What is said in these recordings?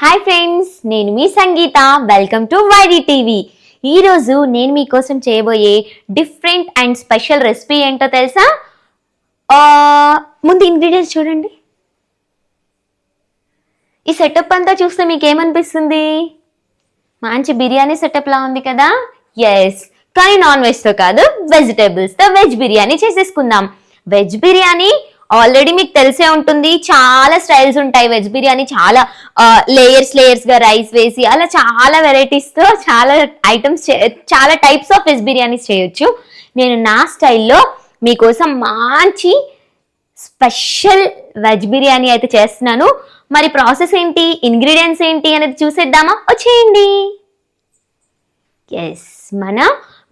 Hi friends నేను మీ Sangeetha. Welcome to YD TV ఈరోజు నేను మీకోసం చేయబోయే డిఫరెంట్ అండ్ స్పెషల్ రెసిపీ ఏంటో తెలుసా? ముందు ఇంగ్రీడియంట్స్ చూడండి. ఈ సెటప్ అంతా చూస్తే మీకు ఏమనిపిస్తుంది మంచి బిర్యానీ సెటప్లా ఉంది కదా? ఎస్ కానీ నాన్ వెజ్తో కాదు వెజిటేబుల్స్తో వెజ్ బిర్యానీ చేసేసుకుందాం. వెజ్ బిర్యానీ ఆల్రెడీ మీకు తెలిసే ఉంటుంది చాలా స్టైల్స్ ఉంటాయి వెజ్ బిర్యానీ చాలా లేయర్స్ లేయర్స్గా రైస్ వేసి అలా చాలా వెరైటీస్తో చాలా ఐటమ్స్ చాలా టైప్స్ ఆఫ్ వెజ్ బిర్యానీస్ చేయొచ్చు. నేను నా స్టైల్లో మీకోసం మంచి స్పెషల్ వెజ్ బిర్యానీ అయితే చేస్తున్నాను. మరి ప్రాసెస్ ఏంటి ఇంగ్రీడియంట్స్ ఏంటి అనేది చూసేద్దామా? వచ్చేయండి. ఎస్ మన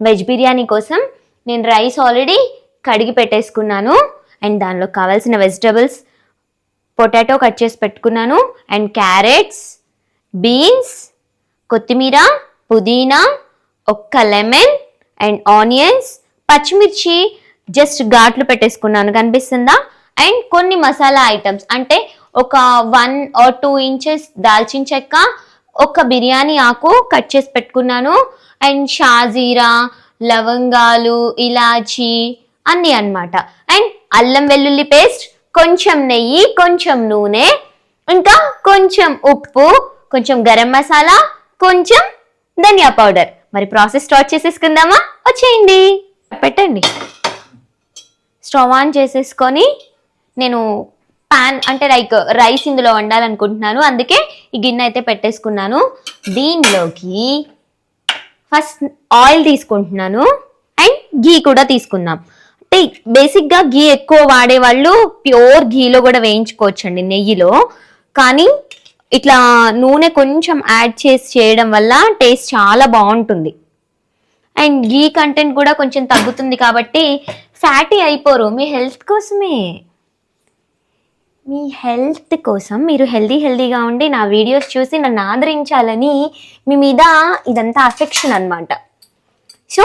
వెజ్ బిర్యానీ కోసం నేను రైస్ ఆల్రెడీ కడిగి పెట్టేసుకున్నాను. అండ్ దానిలో కావాల్సిన వెజిటబుల్స్ పొటాటో కట్ చేసి పెట్టుకున్నాను. అండ్ క్యారెట్స్ బీన్స్ కొత్తిమీర పుదీనా ఒక్క లెమన్ అండ్ ఆనియన్స్ పచ్చిమిర్చి జస్ట్ ఘాట్లు పెట్టేసుకున్నాను. కనిపిస్తుందా? అండ్ కొన్ని మసాలా ఐటమ్స్. అంటే ఒక వన్ ఆర్ టూ ఇంచెస్ దాల్చిన చెక్క ఒక బిర్యానీ ఆకు కట్ చేసి పెట్టుకున్నాను. అండ్ షాజీరా లవంగాలు ఇలాచి అన్నీ అన్నమాట. అండ్ అల్లం వెల్లుల్లి పేస్ట్ కొంచెం నెయ్యి కొంచెం నూనె ఇంకా కొంచెం ఉప్పు కొంచెం గరం మసాలా కొంచెం ధనియా పౌడర్. మరి ప్రాసెస్ స్టార్ట్ చేసేసుకుందామా? వచ్చేయండి. పెట్టండి. స్టవ్ ఆన్ చేసేసుకొని నేను పాన్ అంటే లైక్ రైస్ ఇందులో వండాలనుకుంటున్నాను. అందుకే ఈ గిన్నె అయితే పెట్టేసుకున్నాను. దీనిలోకి ఫస్ట్ ఆయిల్ తీసుకుంటున్నాను. అండ్ గీ కూడా తీసుకుందాం. అంటే బేసిక్గా గీ ఎక్కువ వాడే వాళ్ళు ప్యూర్ గీలో కూడా వేయించుకోవచ్చండి నెయ్యిలో. కానీ ఇట్లా నూనె కొంచెం యాడ్ చేసి చేయడం వల్ల టేస్ట్ చాలా బాగుంటుంది. అండ్ గీ కంటెంట్ కూడా కొంచెం తగ్గుతుంది కాబట్టి ఫ్యాటీ అయిపోరు. మీ హెల్త్ కోసమే. మీ హెల్త్ కోసం మీరు హెల్దీ హెల్దీగా ఉండి నా వీడియోస్ చూసి నన్ను ఆదరించాలని మీ మీద ఇదంతా అఫెక్షన్ అన్నమాట. సో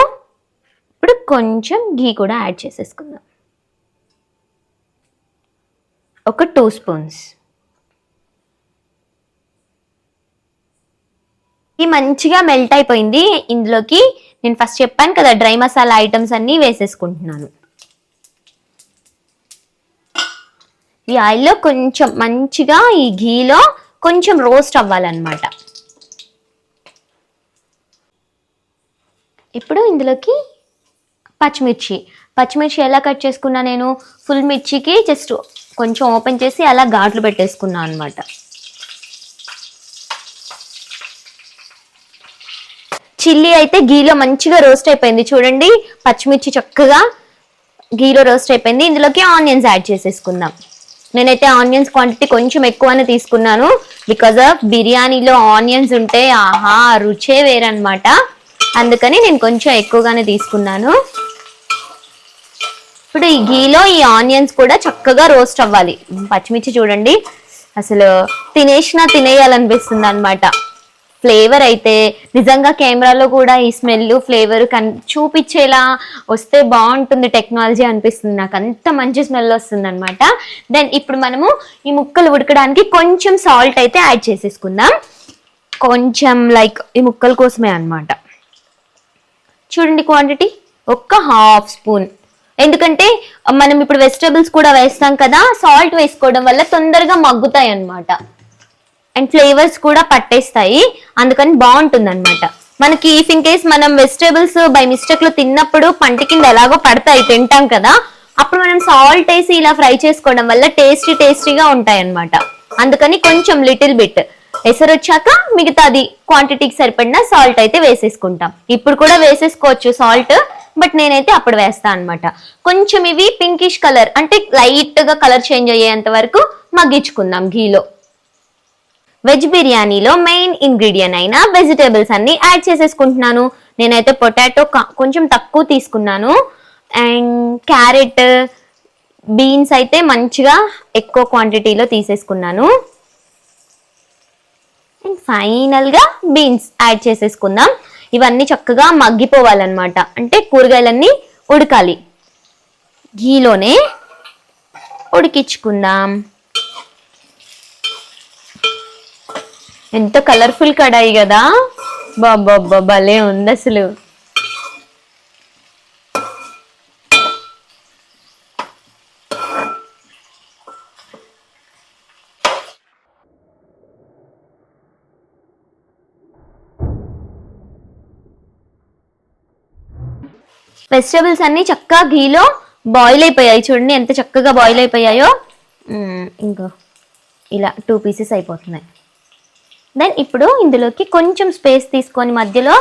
ఇప్పుడు కొంచెం ఘీ కూడా యాడ్ చేసేసుకుందాం. ఒక టూ స్పూన్స్. ఇది మంచిగా మెల్ట్ అయిపోయింది. ఇందులోకి నేను ఫస్ట్ చెప్పాను కదా డ్రై మసాలా ఐటమ్స్ అన్నీ వేసేసుకుంటున్నాను. ఈ ఆయిల్లో కొంచెం మంచిగా ఈ ఘీలో కొంచెం రోస్ట్ అవ్వాలన్నమాట. ఇప్పుడు ఇందులోకి పచ్చిమిర్చి. పచ్చిమిర్చి ఎలా కట్ చేసుకున్నా నేను ఫుల్ మిర్చికి జస్ట్ కొంచెం ఓపెన్ చేసి అలా ఘాట్లు పెట్టేసుకున్నా అనమాట చిల్లీ అయితే గీలో మంచిగా రోస్ట్ అయిపోయింది. చూడండి పచ్చిమిర్చి చక్కగా గీలో రోస్ట్ అయిపోయింది. ఇందులోకి ఆనియన్స్ యాడ్ చేసేసుకుందాం. నేనైతే ఆనియన్స్ క్వాంటిటీ కొంచెం ఎక్కువనే తీసుకున్నాను. బికాజ్ ఆఫ్ బిర్యానీలో ఆనియన్స్ ఉంటే ఆహా రుచే వేరనమాట అందుకని నేను కొంచెం ఎక్కువగానే తీసుకున్నాను. ఇప్పుడు ఈ గీలో ఈ ఆనియన్స్ కూడా చక్కగా రోస్ట్ అవ్వాలి. పచ్చిమిర్చి చూడండి. అసలు తినేసినా తినేయాలనిపిస్తుంది అనమాట ఫ్లేవర్ అయితే నిజంగా కెమెరాలో కూడా ఈ స్మెల్ ఫ్లేవర్ కన్ చూపించేలా వస్తే బాగుంటుంది టెక్నాలజీ అనిపిస్తుంది. నాకు అంత మంచి స్మెల్ వస్తుంది అనమాట దెన్ ఇప్పుడు మనము ఈ ముక్కలు ఉడకడానికి కొంచెం సాల్ట్ అయితే యాడ్ చేసేసుకుందాం. కొంచెం లైక్ ఈ ముక్కల కోసమే అన్నమాట. చూడండి క్వాంటిటీ ఒక్క హాఫ్ స్పూన్ ఎందుకంటే మనం ఇప్పుడు వెజిటేబుల్స్ కూడా వేస్తాం కదా సాల్ట్ వేసుకోవడం వల్ల తొందరగా మగ్గుతాయి అనమాట అండ్ ఫ్లేవర్స్ కూడా పట్టేస్తాయి. అందుకని బాగుంటుంది అనమాట మనకి ఇఫ్ ఇన్ కేస్ మనం వెజిటేబుల్స్ బై మిస్టేక్లో తిన్నప్పుడు పంట కింద ఎలాగో పడతాయి తింటాం కదా అప్పుడు మనం సాల్ట్ వేసి ఇలా ఫ్రై చేసుకోవడం వల్ల టేస్టీ టేస్టీగా ఉంటాయి అనమాట అందుకని కొంచెం లిటిల్ బిట్ ఎసరు వచ్చాక మిగతాది క్వాంటిటీకి సరిపడిన సాల్ట్ అయితే వేసేసుకుంటాం. ఇప్పుడు కూడా వేసేసుకోవచ్చు సాల్ట్ బట్ నేనైతే అప్పుడు వేస్తా అనమాట కొంచెం ఇవి పింకిష్ కలర్ అంటే లైట్గా కలర్ చేంజ్ అయ్యేంత వరకు మగ్గించుకుందాం ఘీలో వెజ్ బిర్యానీలో మెయిన్ ఇంగ్రీడియంట్ అయిన వెజిటేబుల్స్ అన్ని యాడ్ చేసేసుకుంటున్నాను. నేనైతే పొటాటో కొంచెం తక్కువ తీసుకున్నాను. అండ్ క్యారెట్ బీన్స్ అయితే మంచిగా ఎక్కువ క్వాంటిటీలో తీసేసుకున్నాను. అండ్ ఫైనల్గా బీన్స్ యాడ్ చేసేసుకుందాం. ఇవన్నీ చక్కగా మగ్గిపోవాలన్నమాట. అంటే కూరగాయలన్నీ ఉడకాలి. ఘీలోనే ఉడికించుకుందాం. ఎంత కలర్ఫుల్ కడాయి కదా. బాబా భలే ఉంది అసలు. వెజిటేబుల్స్ అన్ని చక్కగా ఘీలో బాయిల్ అయిపోయాయి. చూడండి ఎంత చక్కగా బాయిల్ అయిపోయాయో. ఇంకో ఇలా టూ పీసెస్ అయిపోతున్నాయి. దెన్ ఇప్పుడు ఇందులోకి కొంచెం స్పేస్ తీసుకొని మధ్యలో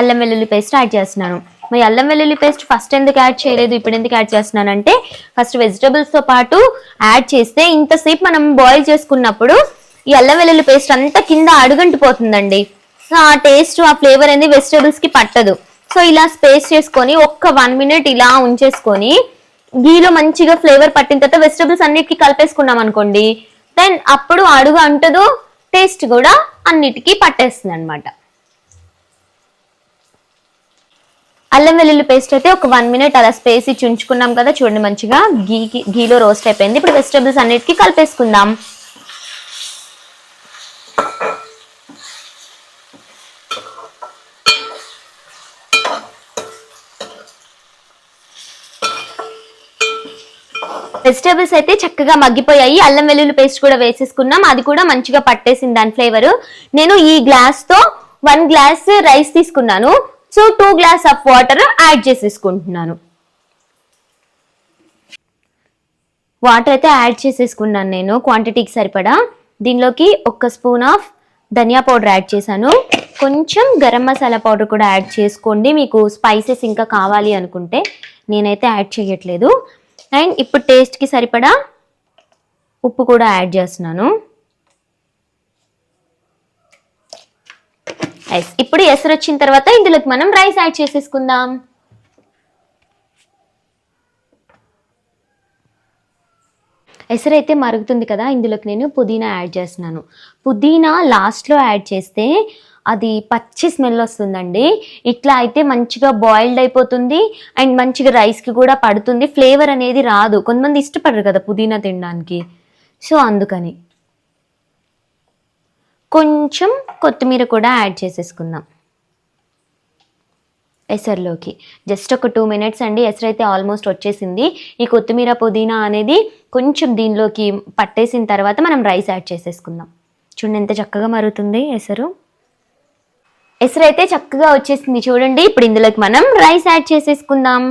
అల్లం వెల్లుల్లి పేస్ట్ యాడ్ చేస్తున్నాను. మరి అల్లం వెల్లుల్లి పేస్ట్ ఫస్ట్ ఎందుకు యాడ్ చేయలేదు ఇప్పుడు ఎందుకు యాడ్ చేస్తున్నాను అంటే ఫస్ట్ వెజిటబుల్స్తో పాటు యాడ్ చేస్తే ఇంతసేపు మనం బాయిల్ చేసుకున్నప్పుడు ఈ అల్లం వెల్లుల్లి పేస్ట్ అంతా కింద అడుగంటిపోతుందండి. సో ఆ టేస్ట్ ఆ ఫ్లేవర్ అనేది వెజిటబుల్స్కి పట్టదు. సో ఇలా స్పేస్ చేసుకొని ఒక్క వన్ మినిట్ ఇలా ఉంచేసుకొని గీలో మంచిగా ఫ్లేవర్ పట్టిన తర్వాత వెజిటబుల్స్ అన్నిటికీ కలిపేసుకున్నాం అనుకోండి. దెన్ అప్పుడు అడుగు అంటదు టేస్ట్ కూడా అన్నిటికీ పట్టేస్తుంది అనమాట అల్లం వెల్లుల్లి పేస్ట్ అయితే ఒక వన్ మినిట్ అలా స్పేస్ ఇచ్చి ఉంచుకున్నాం కదా చూడండి మంచిగా గీ గీలో రోస్ట్ అయిపోయింది. ఇప్పుడు వెజిటబుల్స్ అన్నిటికీ కలిపేసుకుందాం. వెజిటేబుల్స్ అయితే చక్కగా మగ్గిపోయాయి. అల్లం వెల్లుల్లి పేస్ట్ కూడా వేసేసుకున్నాం. అది కూడా మంచిగా పట్టేసింది దాని ఫ్లేవర్. నేను ఈ గ్లాస్తో వన్ గ్లాస్ రైస్ తీసుకున్నాను. So two glass of water add చేసేసుకుంటున్నాను. వాటర్ అయితే యాడ్ చేసేసుకున్నాను నేను. క్వాంటిటీకి సరిపడా. దీనిలోకి ఒక స్పూన్ ఆఫ్ ధనియా పౌడర్ యాడ్ చేశాను. కొంచెం గరం మసాలా పౌడర్ కూడా యాడ్ చేసుకోండి. మీకు స్పైసెస్ ఇంకా కావాలి అనుకుంటే నేనైతే యాడ్ చేయట్లేదు. అండ్ ఇప్పుడు టేస్ట్కి సరిపడా ఉప్పు కూడా యాడ్ చేస్తున్నాను. ఎస్ ఇప్పుడు ఎసరు వచ్చిన తర్వాత ఇందులోకి మనం రైస్ యాడ్ చేసేసుకుందాం. ఎసరైతే మరుగుతుంది కదా ఇందులోకి నేను పుదీనా యాడ్ చేస్తున్నాను. పుదీనా లాస్ట్లో యాడ్ చేస్తే అది పచ్చి స్మెల్ వస్తుందండి. ఇట్లా అయితే మంచిగా బాయిల్డ్ అయిపోతుంది అండ్ మంచిగా రైస్కి కూడా పడుతుంది. ఫ్లేవర్ అనేది రాదు. కొంతమంది ఇష్టపడరు కదా పుదీనా తినడానికి. సో అందుకని. కొంచెం కొత్తిమీర కూడా యాడ్ చేసేసుకుందాం. ఎసర్లోకి జస్ట్ ఒక టూ మినిట్స్ అండి ఎసరు అయితే ఆల్మోస్ట్ వచ్చేసింది. ఈ కొత్తిమీర పుదీనా అనేది కొంచెం దీనిలోకి పట్టేసిన తర్వాత మనం రైస్ యాడ్ చేసేసుకుందాం. చూడండి ఎంత చక్కగా మరుగుతుంది ఎసరు ఎసరు అయితే చక్కగా వచ్చేసింది చూడండి. ఇప్పుడు ఇందులోకి మనం రైస్ యాడ్ చేసేసుకుందాం.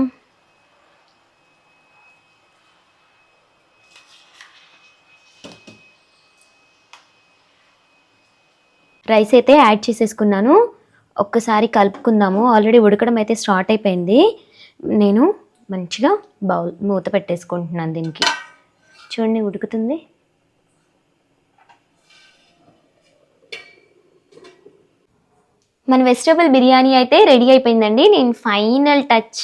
రైస్ అయితే యాడ్ చేసేసుకున్నాను. ఒక్కసారి కలుపుకుందాము. ఆల్రెడీ ఉడకడం అయితే స్టార్ట్ అయిపోయింది. నేను మంచిగా బౌల్ మూత పెట్టేసుకుంటున్నాను దీనికి. చూడండి ఉడుకుతుంది. మన వెజిటబుల్ బిర్యానీ అయితే రెడీ అయిపోయిందండి. నేను ఫైనల్ టచ్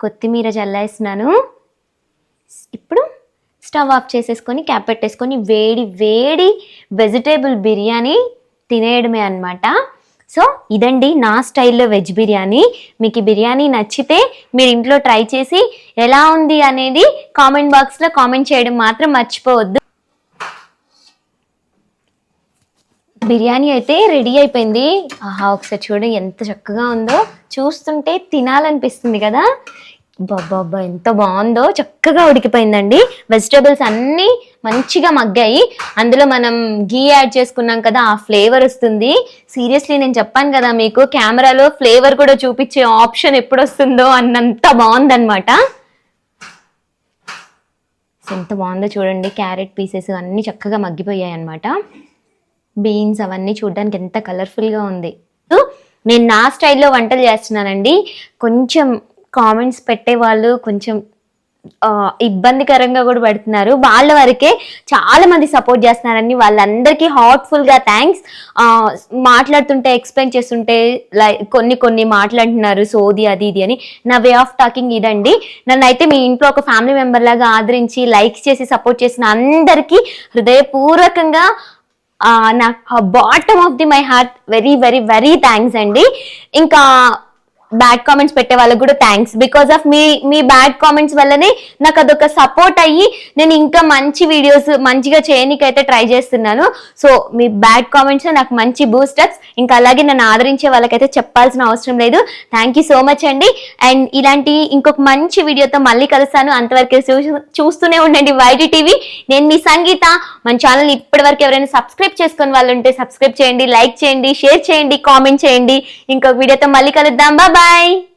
కొత్తిమీర చల్లేస్తున్నాను. ఇప్పుడు స్టవ్ ఆఫ్ చేసేసుకొని క్యాప్ పెట్టేసుకొని వేడి వేడి వెజిటేబుల్ బిర్యానీ తినేయడమే అన్నమాట. సో ఇదండి నా స్టైల్లో వెజ్ బిర్యానీ. మీకు ఈ బిర్యానీ నచ్చితే మీరు ఇంట్లో ట్రై చేసి ఎలా ఉంది అనేది కామెంట్ బాక్స్లో కామెంట్ చేయడం మాత్రం మర్చిపోవద్దు. బిర్యానీ అయితే రెడీ అయిపోయింది. ఆహా ఒకసారి చూడండి ఎంత చక్కగా ఉందో. చూస్తుంటే తినాలనిపిస్తుంది కదా. బాబా ఎంత బాగుందో. చక్కగా ఉడికిపోయిందండి. వెజిటేబుల్స్ అన్నీ మంచిగా మగ్గాయి. అందులో మనం గీ యాడ్ చేసుకున్నాం కదా ఆ ఫ్లేవర్ వస్తుంది. సీరియస్లీ నేను చెప్పాను కదా మీకు కెమెరాలో ఫ్లేవర్ కూడా చూపించే ఆప్షన్ ఎప్పుడు వస్తుందో అన్నంత బాగుందన్నమాట. ఎంత బాగుందో చూడండి. క్యారెట్ పీసెస్ అన్నీ చక్కగా మగ్గిపోయాయి అన్నమాట బీన్స్ అవన్నీ చూడడానికి ఎంత కలర్ఫుల్గా ఉంది. నేను నా స్టైల్లో వంటలు చేస్తున్నానండి. కొంచెం కామెంట్స్ పెట్టే వాళ్ళు కొంచెం ఇబ్బందికరంగా కూడా పడుతున్నారు. వాళ్ళ వరకే చాలా మంది సపోర్ట్ చేస్తున్నారండి వాళ్ళందరికీ హార్ట్ఫుల్గా థ్యాంక్స్ మాట్లాడుతుంటే ఎక్స్ప్లెయిన్ చేస్తుంటే లైక్ కొన్ని కొన్ని మాట్లాడుతున్నారు సోది అది ఇది అని. నా వే ఆఫ్ టాకింగ్ ఇదండి. నన్ను అయితే మీ ఇంట్లో ఒక ఫ్యామిలీ మెంబర్ లాగా ఆదరించి లైక్ చేసి సపోర్ట్ చేసిన అందరికీ హృదయపూర్వకంగా నా bottom of the my heart very very very thanks అండి. ఇంకా బ్యాడ్ కామెంట్స్ పెట్టే వాళ్ళకి కూడా థ్యాంక్స్ బికాస్ ఆఫ్ మీ మీ బ్యాడ్ కామెంట్స్ వల్లనే నాకు అదొక సపోర్ట్ అయ్యి నేను ఇంకా మంచి వీడియోస్ మంచిగా చేయనీకైతే ట్రై చేస్తున్నాను. సో మీ బ్యాడ్ కామెంట్స్ నాకు మంచి బూస్టప్స్ ఇంకా అలాగే నన్ను ఆదరించే వాళ్ళకైతే చెప్పాల్సిన అవసరం లేదు. థ్యాంక్ యూ సో మచ్ అండి. అండ్ ఇలాంటి ఇంకొక మంచి వీడియోతో మళ్ళీ కలుస్తాను. అంతవరకు చూ- చూస్తూనే ఉండండి వైటీ టీవీ నేను మీ సంగీత. మన ఛానల్ ఇప్పటి వరకు ఎవరైనా సబ్స్క్రైబ్ చేసుకుని వాళ్ళు ఉంటే సబ్స్క్రైబ్ చేయండి లైక్ చేయండి షేర్ చేయండి కామెంట్ చేయండి. ఇంకొక వీడియోతో మళ్ళీ కలుద్దాం. బాబా bye.